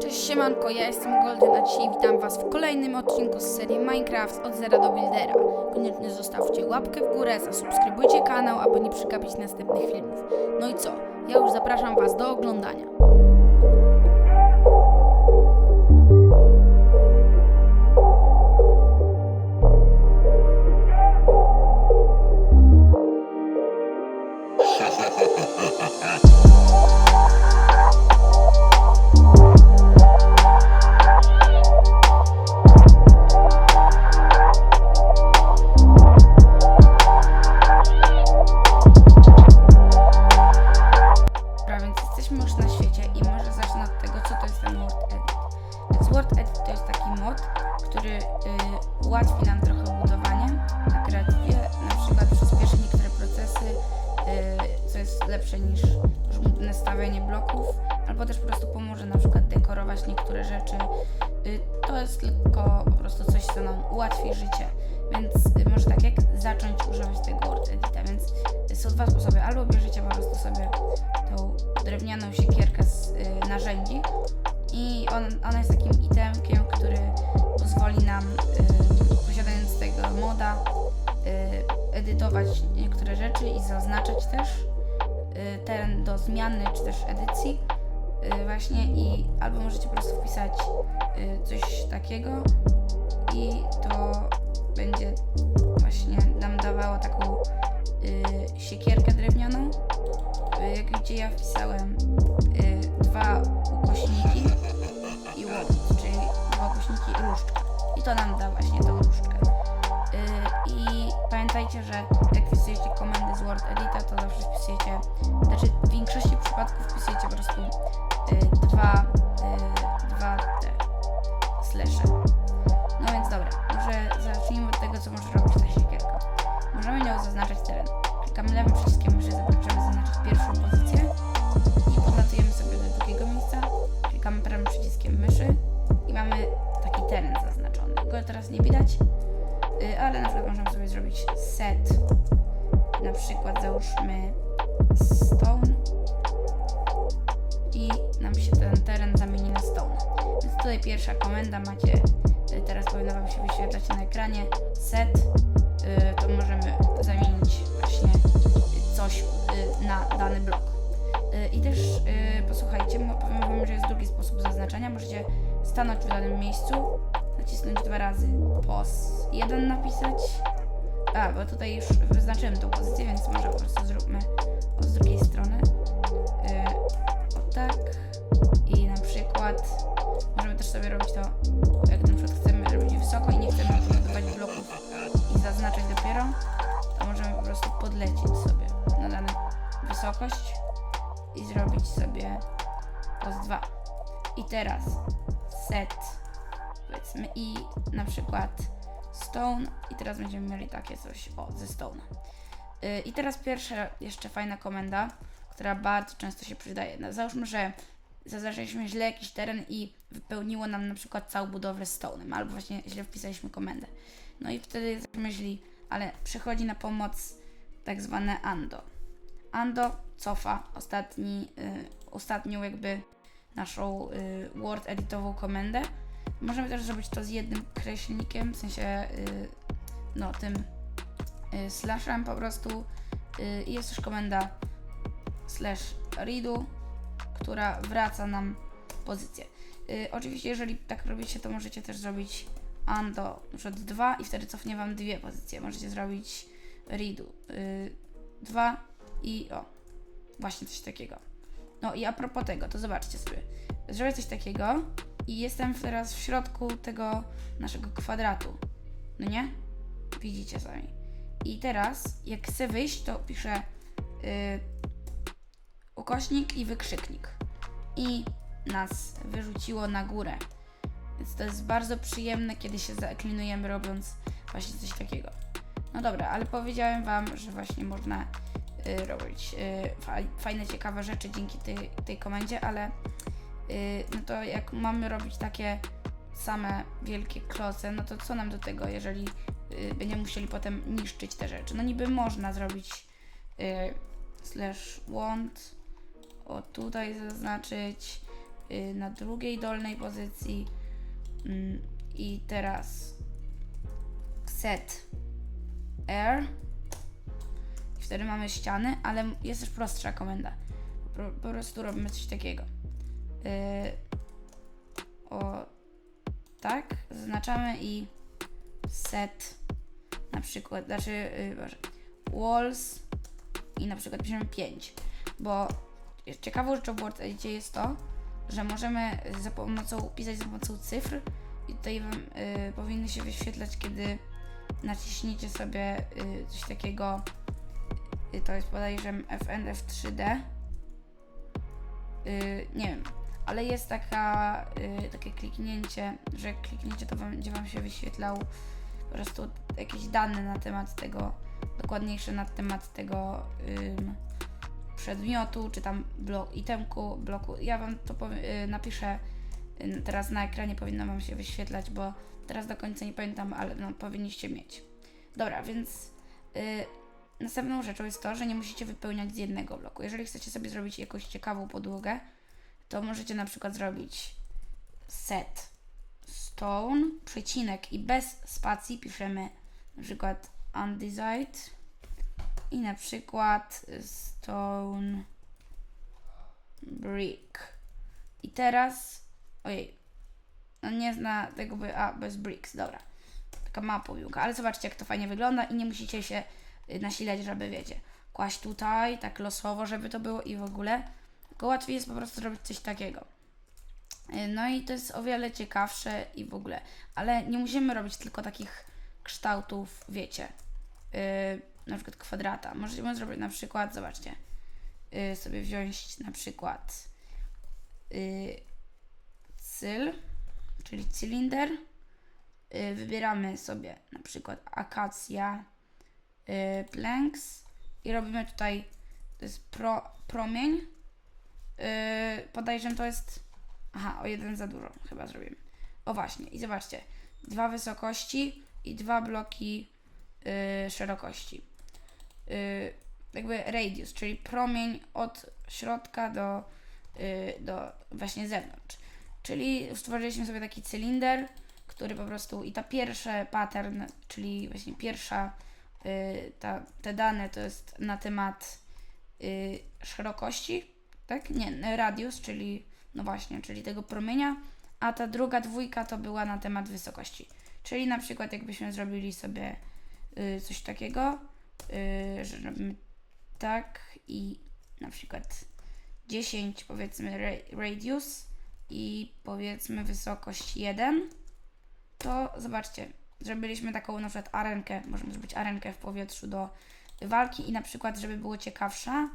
Cześć siemanko, ja jestem Golden, a dzisiaj witam was w kolejnym odcinku z serii Minecraft od zera do buildera. Koniecznie zostawcie łapkę w górę, zasubskrybujcie kanał, aby nie przegapić następnych filmów. No i co, ja już zapraszam was do oglądania. I może zacznę od tego, co to jest ten Word Edit. Więc Word Edit to jest taki mod, który y, ułatwi nam trochę budowanie na kreatywie, na przykład przyspieszy niektóre procesy, y, co jest lepsze niż żmudne stawianie bloków, albo też po prostu pomoże na przykład dekorować niektóre rzeczy. Y, to jest tylko po prostu coś, co nam ułatwi życie. Więc może tak, jak zacząć używać tego Word Edita, więc są dwa sposoby. Albo bierzecie po prostu sobie tą drewnianą siekierkę z y, narzędzi i on, ona jest takim itemkiem, który pozwoli nam, y, posiadając tego moda, y, edytować niektóre rzeczy i zaznaczać też y, do zmiany czy też edycji y, właśnie i albo możecie po prostu wpisać y, coś takiego i to będzie właśnie nam dawało taką y, siekierkę drewnianą y, jak gdzie ja wpisałem y, dwa ukośniki i łomot, czyli dwa ukośniki i różdżkę. I to nam da właśnie tą różdżkę. Y, I pamiętajcie, że jak wpisujecie komendy z Word Edita, to zawsze wpisujecie, znaczy w większości przypadków wpisujecie po prostu y, dwa, y, dwa te slashe. Zaznaczać teren. Klikamy lewym przyciskiem myszy, żeby zaznaczyć pierwszą pozycję I teraz set powiedzmy i na przykład stone i teraz będziemy mieli takie coś o ze stone. Yy, I teraz pierwsza jeszcze fajna komenda, która bardzo często się przydaje. No, załóżmy, że zaznaczyliśmy źle jakiś teren i wypełniło nam na przykład całą budowlę stone'em, albo właśnie źle wpisaliśmy komendę. No i wtedy jesteśmy ale przychodzi na pomoc tak zwane ando. Ando cofa ostatni, y, ostatnią jakby naszą y, Word editową komendę. Możemy też zrobić to z jednym kreślnikiem, w sensie y, no tym y, slashem po prostu. Y, jest też komenda slash redo, która wraca nam pozycję. Y, oczywiście, jeżeli tak robicie, to możecie też zrobić undo przykład 2 i wtedy cofnie Wam dwie pozycje. Możecie zrobić redo 2 i o, właśnie coś takiego. No i a propos tego, to zobaczcie sobie. Zrobię coś takiego i jestem teraz w środku tego naszego kwadratu. No nie? Widzicie sami. I teraz, jak chcę wyjść, to piszę y, ukośnik i wykrzyknik. I nas wyrzuciło na górę. Więc to jest bardzo przyjemne, kiedy się zaeklinujemy robiąc właśnie coś takiego. No dobra, ale powiedziałem Wam, że właśnie można robić y, faj, fajne, ciekawe rzeczy dzięki tej, tej komendzie, ale y, no to jak mamy robić takie same wielkie kloce, no to co nam do tego, jeżeli y, będziemy musieli potem niszczyć te rzeczy? No niby można zrobić y, slash want, o tutaj zaznaczyć, y, na drugiej dolnej pozycji. Mm, I teraz set air. Wtedy mamy ściany, ale jest też prostsza komenda. Po, po prostu robimy coś takiego. Yy, o tak, zaznaczamy i set na przykład, znaczy yy, Boże, walls i na przykład piszemy 5, bo ciekawą rzeczą w WordEdicie jest to, że możemy za pomocą, pisać za pomocą cyfr i tutaj wam y, powinny się wyświetlać, kiedy naciśniecie sobie y, coś takiego, to jest podejrzewam FNF 3D, y, nie wiem, ale jest taka, y, takie kliknięcie, że jak to będzie wam się wyświetlał po prostu jakieś dane na temat tego, dokładniejsze na temat tego ym, przedmiotu, czy tam blok, itemku, bloku. Ja wam to powie, y, napiszę y, teraz na ekranie, powinno wam się wyświetlać, bo teraz do końca nie pamiętam, ale no, powinniście mieć. Dobra, więc y, następną rzeczą jest to, że nie musicie wypełniać z jednego bloku. Jeżeli chcecie sobie zrobić jakąś ciekawą podłogę, to możecie na przykład zrobić set stone, przecinek i bez spacji piszemy na przykład undesired i na przykład stone brick. I teraz, ojej, no nie zna tego, by, a bez bricks, dobra. Taka mała powiłka, ale zobaczcie jak to fajnie wygląda i nie musicie się nasilać, żeby wiecie, kłaść tutaj, tak losowo, żeby to było i w ogóle. Tylko łatwiej jest po prostu zrobić coś takiego. Y, No i to jest o wiele ciekawsze i w ogóle. Ale nie musimy robić tylko takich kształtów, wiecie, yy, na przykład kwadrata. Możemy zrobić na przykład, zobaczcie, yy, sobie wziąć na przykład yy, cyl, czyli cylinder. Yy, wybieramy sobie na przykład akacja yy, planks i robimy tutaj, to jest pro, promień. Yy, podejrzewam, to jest Aha, o jeden za dużo chyba zrobimy. O właśnie, i zobaczcie. Dwa wysokości i dwa bloki yy, szerokości. Yy, jakby radius, czyli promień od środka do, yy, do właśnie zewnątrz. Czyli stworzyliśmy sobie taki cylinder, który po prostu i ta pierwsza pattern, czyli właśnie pierwsza ta, te dane to jest na temat yy, szerokości, tak? Nie, radius, czyli no właśnie, czyli tego promienia, a ta druga dwójka to była na temat wysokości. Czyli na przykład jakbyśmy zrobili sobie y, coś takiego, y, że robimy tak i na przykład 10 powiedzmy ra- radius i powiedzmy wysokość 1, to zobaczcie, zrobiliśmy taką na przykład arenkę, możemy zrobić arenkę w powietrzu do walki i na przykład, żeby było ciekawsza,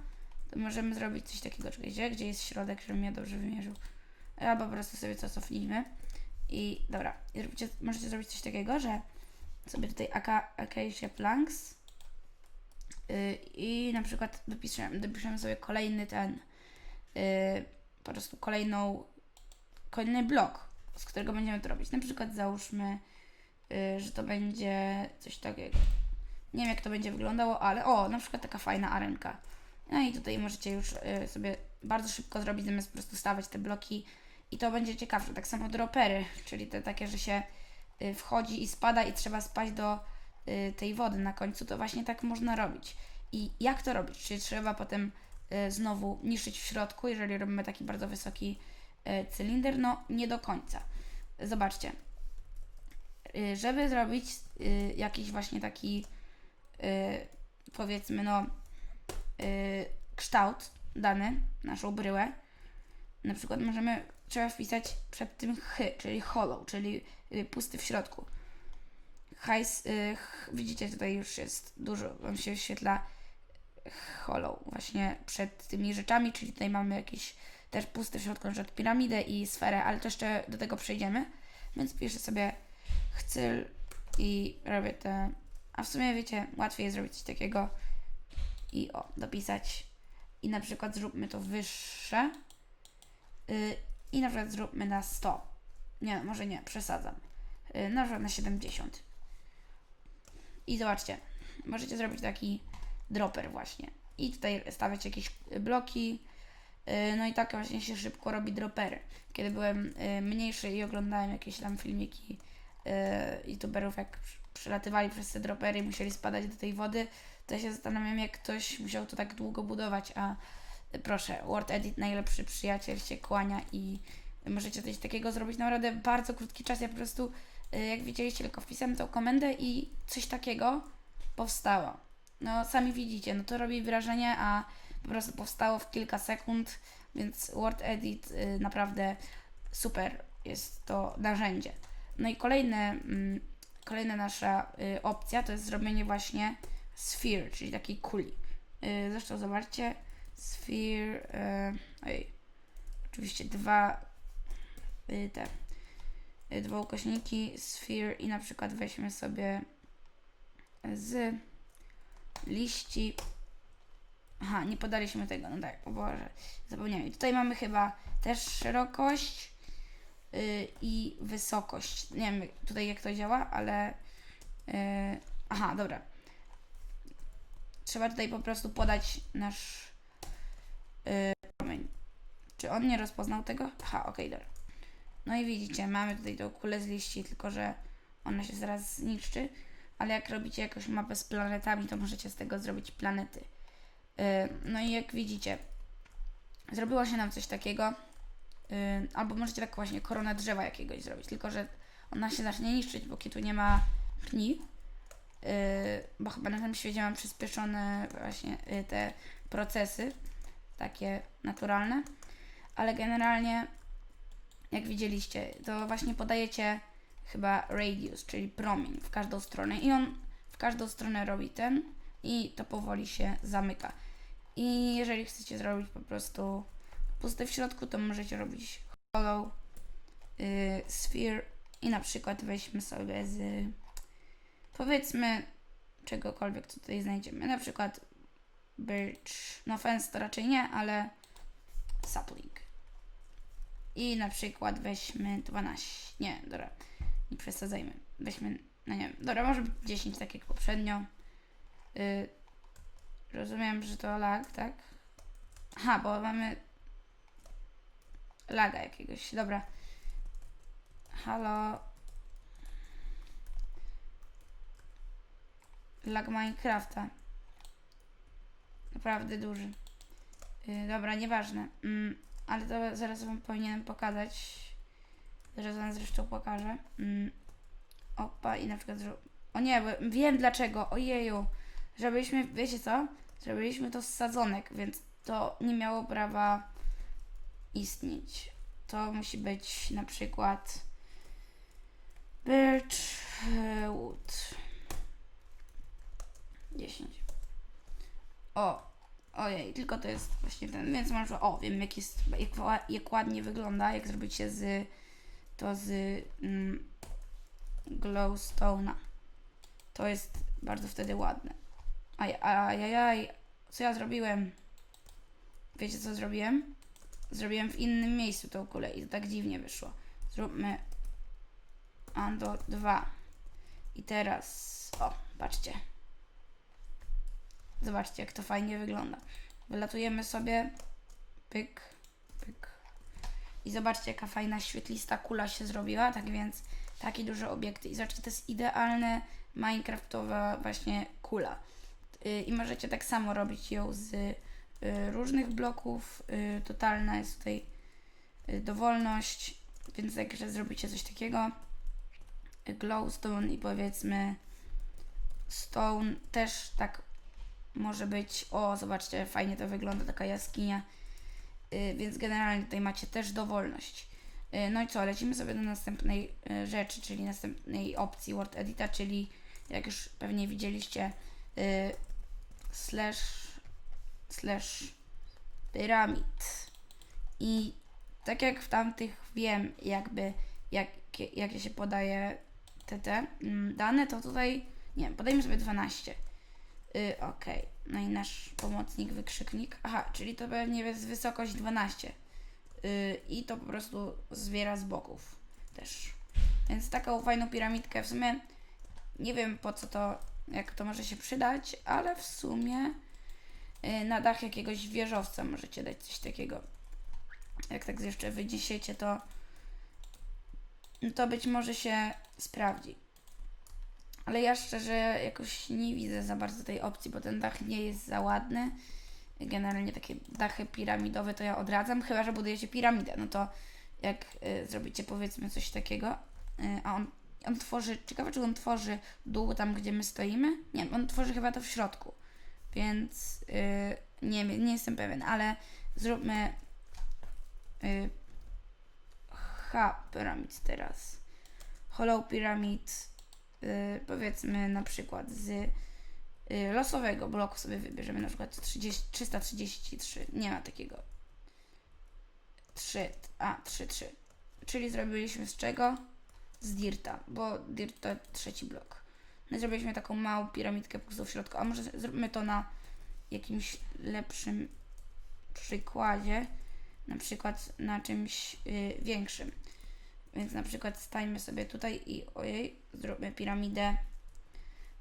to możemy zrobić coś takiego, czekajcie, gdzie jest środek, żebym ja dobrze wymierzył. Albo po prostu sobie to cofnijmy. I dobra, i możecie zrobić coś takiego, że sobie tutaj Aka, Acacia Planks yy, i na przykład dopiszemy, dopiszemy sobie kolejny ten, yy, po prostu kolejną, kolejny blok, z którego będziemy to robić. Na przykład załóżmy, że to będzie coś takiego. Nie wiem jak to będzie wyglądało, ale o, na przykład taka fajna arenka. No i tutaj możecie już y, sobie bardzo szybko zrobić, zamiast po prostu stawiać te bloki i to będzie ciekawsze. Tak samo dropery, czyli te takie, że się y, wchodzi i spada i trzeba spaść do y, tej wody na końcu, to właśnie tak można robić. I jak to robić? Czy trzeba potem y, znowu niszczyć w środku, jeżeli robimy taki bardzo wysoki y, cylinder? No nie do końca. Zobaczcie. Y, żeby zrobić y, jakiś właśnie taki y, powiedzmy no kształt dany, naszą bryłę. Na przykład możemy, trzeba wpisać przed tym ch, czyli hollow, czyli pusty w środku. Hajs, widzicie tutaj już jest dużo, wam się wyświetla hollow właśnie przed tymi rzeczami, czyli tutaj mamy jakieś też pusty w środku, na przykład piramidę i sferę, ale to jeszcze do tego przejdziemy. Więc piszę sobie chcę i robię te, a w sumie wiecie, łatwiej jest zrobić coś takiego i o, dopisać i na przykład zróbmy to wyższe yy, i na przykład zróbmy na 100. Nie, może nie, przesadzam. Yy, na przykład na 70. I zobaczcie, możecie zrobić taki dropper właśnie. I tutaj stawiać jakieś bloki Y, No i tak właśnie się szybko robi dropery. Kiedy byłem y, mniejszy i oglądałem jakieś tam filmiki youtuberów, jak przelatywali przez te dropery i musieli spadać do tej wody, to ja się zastanawiam, jak ktoś musiał to tak długo budować, a y, proszę, Word Edit, najlepszy przyjaciel się kłania i możecie coś takiego zrobić naprawdę bardzo krótki czas. Ja po prostu, y, jak widzieliście, tylko wpisałem tą komendę i coś takiego powstało. No, sami widzicie, no to robi wrażenie, a po prostu powstało w kilka sekund, więc Word Edit y, naprawdę super jest to narzędzie. No i kolejne, mm, kolejna nasza y, opcja to jest zrobienie właśnie sphere, czyli takiej kuli. Y, zresztą zobaczcie, sphere, y, oj, oczywiście dwa te dwa ukośniki sphere i na przykład weźmy sobie z liści Aha, nie podaliśmy tego, no tak, o Boże, zapomniałem. I tutaj mamy chyba też szerokość i wysokość. Nie wiem tutaj jak to działa, ale... Yy, aha, dobra. Trzeba tutaj po prostu podać nasz yy, promień. Czy on nie rozpoznał tego? Aha, okej, dobra. No i widzicie, mamy tutaj tą kulę z liści, tylko że ona się zaraz zniszczy. Ale jak robicie jakąś mapę z planetami, to możecie z tego zrobić planety. No i jak widzicie, zrobiło się nam coś takiego, albo możecie tak właśnie koronę drzewa jakiegoś zrobić, tylko że ona się zacznie niszczyć, póki tu nie ma pni, yy, bo chyba na tym świecie mam przyspieszone właśnie yy, te procesy, takie naturalne, ale generalnie, jak widzieliście, to właśnie podajecie chyba radius, czyli promień w każdą stronę i on w każdą stronę robi ten i to powoli się zamyka. I jeżeli chcecie zrobić po prostu pusty w środku, to możecie robić hollow y, sphere i na przykład weźmy sobie z powiedzmy czegokolwiek co tutaj znajdziemy. Na przykład birch, no fence to raczej nie, ale sapling. I na przykład weźmy 12, nie, dobra, nie przesadzajmy. Weźmy, no nie wiem, dobra, może być 10 tak jak poprzednio. Y, rozumiem, że to lag, tak? Aha, bo mamy laga jakiegoś. Dobra. Halo. Lag Minecrafta. Naprawdę duży. Y, dobra, nieważne. Mm, ale to zaraz wam powinienem pokazać. Zaraz wam zresztą pokażę. Mm. Opa i na przykład... O nie, bo wiem dlaczego. Ojeju. Żebyśmy, wiecie co? Zrobiliśmy to z sadzonek, więc to nie miało prawa istnieć. To musi być na przykład birch e, wood 10. O, ojej, tylko to jest właśnie ten, więc może, o, wiem jak jest, jak, jak ładnie wygląda, jak zrobicie z, to z mm, glowstone'a. To jest bardzo wtedy ładne. Aj, ajajaj, co ja zrobiłem? Wiecie co zrobiłem? Zrobiłem w innym miejscu tą kulę i to tak dziwnie wyszło. Zróbmy Ando 2. I teraz, o, patrzcie. Zobaczcie, jak to fajnie wygląda. Wylatujemy sobie, pyk, pyk. I zobaczcie, jaka fajna, świetlista kula się zrobiła. Tak więc, takie duże obiekty. I zobaczcie, to jest idealne Minecraftowa właśnie kula. Y, I możecie tak samo robić ją z różnych bloków. Y, Totalna jest tutaj y, dowolność, więc jak zrobicie coś takiego, y, glowstone i powiedzmy stone też tak może być. O, zobaczcie, fajnie to wygląda, taka jaskinia. Y, Więc generalnie tutaj macie też dowolność. Y, No i co, lecimy sobie do następnej y, rzeczy, czyli następnej opcji Word Edita, czyli jak już pewnie widzieliście, y, slash, slash pyramid. I tak jak w tamtych wiem, jakby jakie, jakie się podaje te, te mm, dane, to tutaj, nie wiem, podajmy sobie 12. Y, Okej, no i nasz pomocnik, wykrzyknik. Aha, czyli to pewnie jest wysokość 12. Y, I to po prostu zbiera z boków też. Więc taką fajną piramidkę w sumie nie wiem po co to, jak to może się przydać, ale w sumie na dach jakiegoś wieżowca możecie dać coś takiego. jak tak jeszcze wydziesiecie, to to być może się sprawdzi. Ale ja szczerze jakoś nie widzę za bardzo tej opcji, bo ten dach nie jest za ładny. Generalnie takie dachy piramidowe to ja odradzam, chyba że budujecie piramidę. No to jak y, zrobicie powiedzmy coś takiego, y, a on, on tworzy, ciekawe czy on tworzy dół tam, gdzie my stoimy? Nie, on tworzy chyba to w środku. Więc y, nie, nie jestem pewien, ale zróbmy y, H pyramid teraz. Hollow Pyramid, y, powiedzmy na przykład z y, losowego bloku sobie wybierzemy na przykład 30, 333. Nie ma takiego. 3, a 3, 3. Czyli zrobiliśmy z czego? Z Dirta, bo Dirt to trzeci blok. I zrobiliśmy taką małą piramidkę po w środku. A może zróbmy to na jakimś lepszym przykładzie, na przykład na czymś y, większym. Więc na przykład stajmy sobie tutaj i ojej, zróbmy piramidę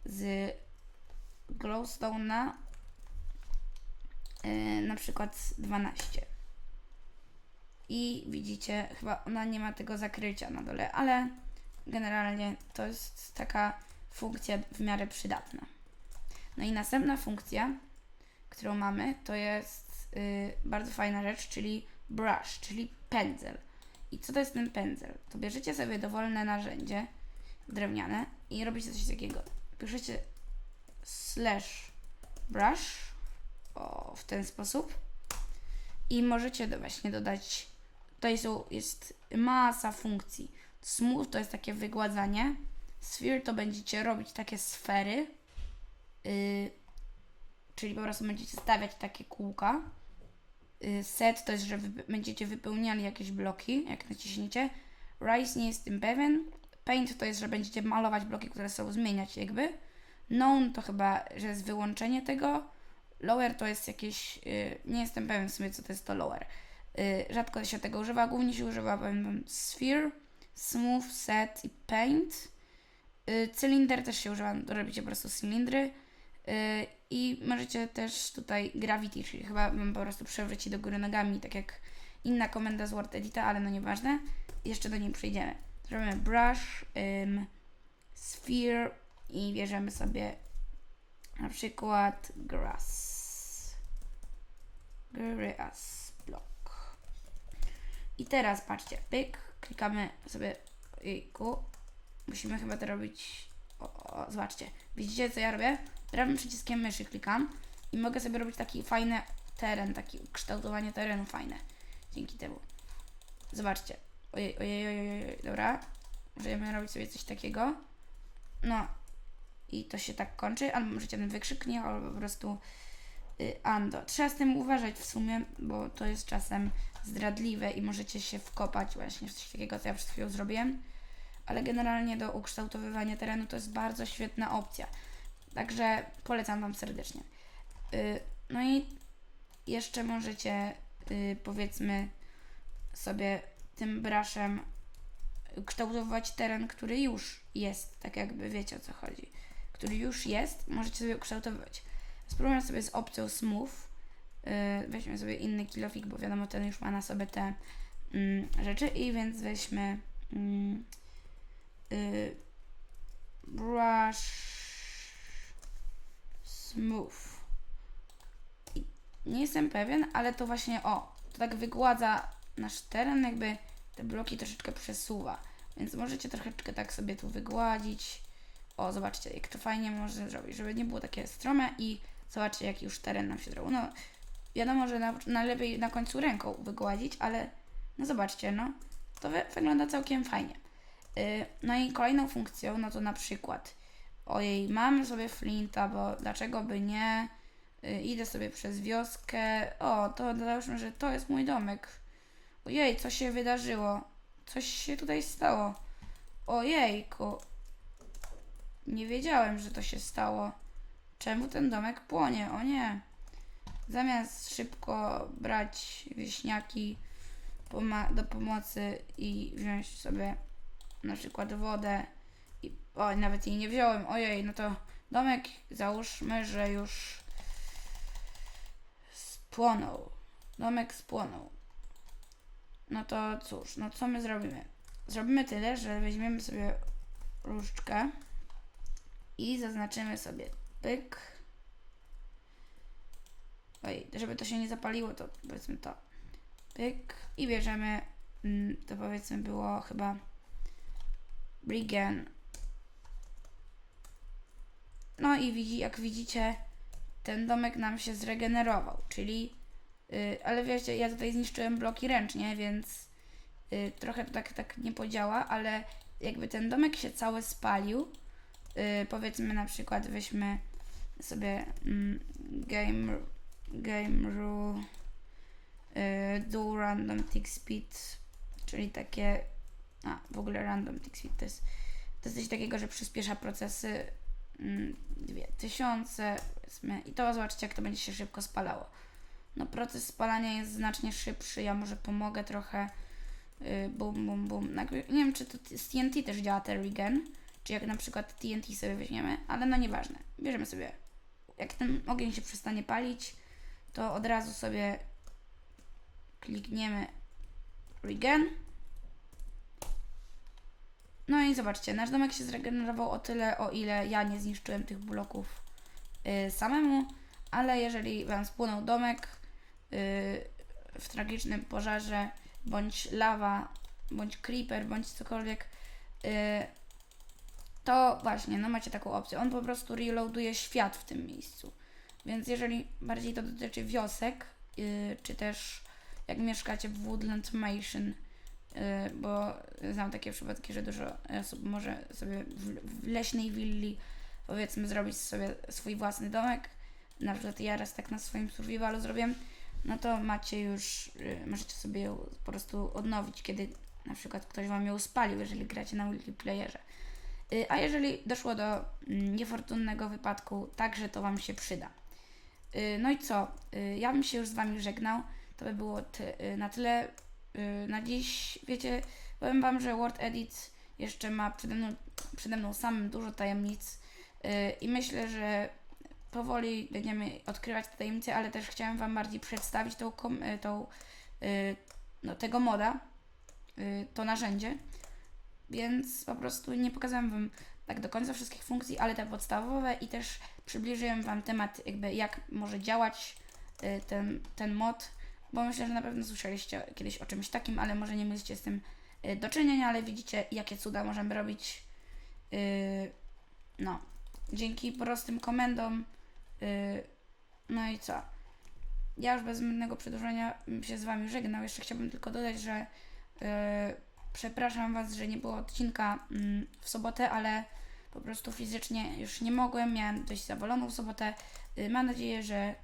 z glowstone'a y, na przykład 12. I widzicie, chyba ona nie ma tego zakrycia na dole, ale generalnie to jest taka funkcja w miarę przydatna. No i następna funkcja, którą mamy, to jest y, bardzo fajna rzecz, czyli brush, czyli pędzel. I co to jest ten pędzel? To bierzecie sobie dowolne narzędzie drewniane i robicie coś takiego. Piszecie slash brush o, w ten sposób i możecie do, właśnie dodać tutaj są, jest masa funkcji. Smooth to jest takie wygładzanie. Sphere to będziecie robić takie sfery. Yy, czyli po prostu będziecie stawiać takie kółka. Yy, set to jest, że wy, będziecie wypełniali jakieś bloki, jak naciśniecie. Rise nie jestem pewien. Paint to jest, że będziecie malować bloki, które są zmieniać jakby. Known to chyba, że jest wyłączenie tego. Lower to jest jakieś, yy, nie jestem pewien w sumie co to jest to lower. Yy, rzadko się tego używa, głównie się używa powiem sphere, smooth, set i paint. Yy, cylinder też się używa, robicie po prostu cylindry. Yy, I możecie też tutaj gravity, czyli chyba bym po prostu przewrócić do góry nogami, tak jak inna komenda z Word Edita, ale no nieważne. Jeszcze do niej przejdziemy. Zrobimy brush, sphere i bierzemy sobie na przykład grass. Grass block. I teraz patrzcie, pyk, klikamy sobie, ojejku, musimy chyba to robić, o, o, zobaczcie, widzicie co ja robię? Prawym przyciskiem myszy klikam i mogę sobie robić taki fajny teren, taki kształtowanie terenu fajne, dzięki temu. Zobaczcie, ojej, ojej, ojej, ojej, dobra, możemy robić sobie coś takiego, no. I to się tak kończy, albo możecie ten wykrzyknik, albo po prostu y, Ando. Trzeba z tym uważać w sumie, bo to jest czasem zdradliwe i możecie się wkopać właśnie w coś takiego, co ja przed chwilą zrobiłem. Ale generalnie do ukształtowywania terenu to jest bardzo świetna opcja. Także polecam Wam serdecznie. Y, no i jeszcze możecie, y, powiedzmy, sobie tym braszem kształtować teren, który już jest, tak jakby wiecie o co chodzi, który już jest, możecie sobie ukształtowywać. Spróbujmy sobie z opcją smooth. Yy, weźmy sobie inny kilofik, bo wiadomo, ten już ma na sobie te mm, rzeczy i więc weźmy yy, brush smooth. Nie jestem pewien, ale to właśnie o, to tak wygładza nasz teren, jakby te bloki troszeczkę przesuwa. Więc możecie troszeczkę tak sobie tu wygładzić. O, zobaczcie, jak to fajnie można zrobić, żeby nie było takie strome i zobaczcie, jaki już teren nam się zrobił. No, wiadomo, że na, najlepiej na końcu ręką wygładzić, ale no zobaczcie, no, to wy, wygląda całkiem fajnie. Yy, no i kolejną funkcją, no to na przykład, ojej, mam sobie flinta, bo dlaczego by nie? Yy, idę sobie przez wioskę. O, to załóżmy, że to jest mój domek. Ojej, co się wydarzyło? Coś się tutaj stało. Ojejku. Nie wiedziałem, że to się stało. Czemu ten domek płonie? O nie. Zamiast szybko brać wieśniaki do pomocy i wziąć sobie na przykład wodę i o, nawet jej nie wziąłem. Ojej, no to domek załóżmy, że już spłonął. Domek spłonął. no to cóż, no co my zrobimy? Zrobimy tyle, że weźmiemy sobie różdżkę i zaznaczymy sobie pyk. Oj, żeby to się nie zapaliło, to powiedzmy to pyk i bierzemy, mm, to powiedzmy było chyba Brigan. No i widzi, jak widzicie, ten domek nam się zregenerował, czyli, y, ale wiecie, ja tutaj zniszczyłem bloki ręcznie, więc y, trochę tak, tak nie podziała, ale jakby ten domek się cały spalił, y, powiedzmy na przykład weźmy sobie mm, game, game rule y, do random tick speed, czyli takie, a w ogóle random tick speed to jest, to jest coś takiego, że przyspiesza procesy mm, 2000 powiedzmy i to zobaczcie jak to będzie się szybko spalało. No proces spalania jest znacznie szybszy, ja może pomogę trochę. Yy, bum, bum, bum. Nie wiem, czy to z TNT też działa ten regen, czy jak na przykład TNT sobie weźmiemy, ale no nieważne. Bierzemy sobie, jak ten ogień się przestanie palić, to od razu sobie klikniemy regen. No i zobaczcie, nasz domek się zregenerował o tyle, o ile ja nie zniszczyłem tych bloków y, samemu, ale jeżeli Wam spłonął domek y, w tragicznym pożarze, bądź lawa, bądź creeper, bądź cokolwiek, y, to właśnie, no macie taką opcję. On po prostu reloaduje świat w tym miejscu. Więc jeżeli bardziej to dotyczy wiosek, y, czy też jak mieszkacie w Woodland Mansion, bo znam takie przypadki, że dużo osób może sobie w, leśnej willi powiedzmy zrobić sobie swój własny domek. Na przykład ja raz tak na swoim survivalu zrobiłem, no to macie już, y, możecie sobie ją po prostu odnowić, kiedy na przykład ktoś wam ją spalił, jeżeli gracie na multiplayerze. Y, A jeżeli doszło do mm, niefortunnego wypadku, także to wam się przyda. Y, No i co? Y, Ja bym się już z wami żegnał. To by było y, na tyle y, na dziś. Wiecie, powiem wam, że Word Edit jeszcze ma przede mną, przede mną samym dużo tajemnic y, i myślę, że powoli będziemy odkrywać te tajemnice, ale też chciałem wam bardziej przedstawić tą, y, tą y, no, tego moda, y, to narzędzie. Więc po prostu nie pokazałem Wam tak do końca wszystkich funkcji, ale te podstawowe i też przybliżyłem Wam temat, jakby jak może działać y, ten, ten mod, bo myślę, że na pewno słyszeliście kiedyś o czymś takim, ale może nie mieliście z tym y, do czynienia, ale widzicie, jakie cuda możemy robić. y, No, dzięki prostym komendom. y, No i co? Ja już bez zbędnego przedłużenia się z Wami żegnał. Jeszcze chciałbym tylko dodać, że Przepraszam Was, że nie było odcinka mm, w sobotę, ale po prostu fizycznie już nie mogłem. Miałem dość zawaloną sobotę. Y, Mam nadzieję, że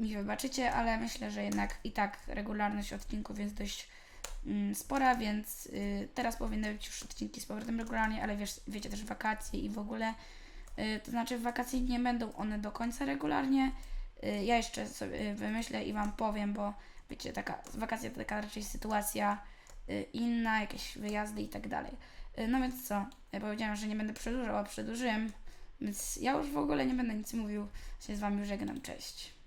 mi wybaczycie, ale myślę, że jednak i tak regularność odcinków jest dość mm, spora, więc y, teraz powinny być już odcinki z powrotem regularnie, ale wiesz, wiecie też wakacje i w ogóle. Y, To znaczy w wakacje nie będą one do końca regularnie. Y, Ja jeszcze sobie wymyślę i Wam powiem, bo wiecie, taka wakacje to taka raczej sytuacja y, inna, jakieś wyjazdy i tak dalej. Y, No więc co? Ja powiedziałam, że nie będę przedłużał, a przedłużyłem, więc ja już w ogóle nie będę nic mówił. Się z Wami żegnam, cześć.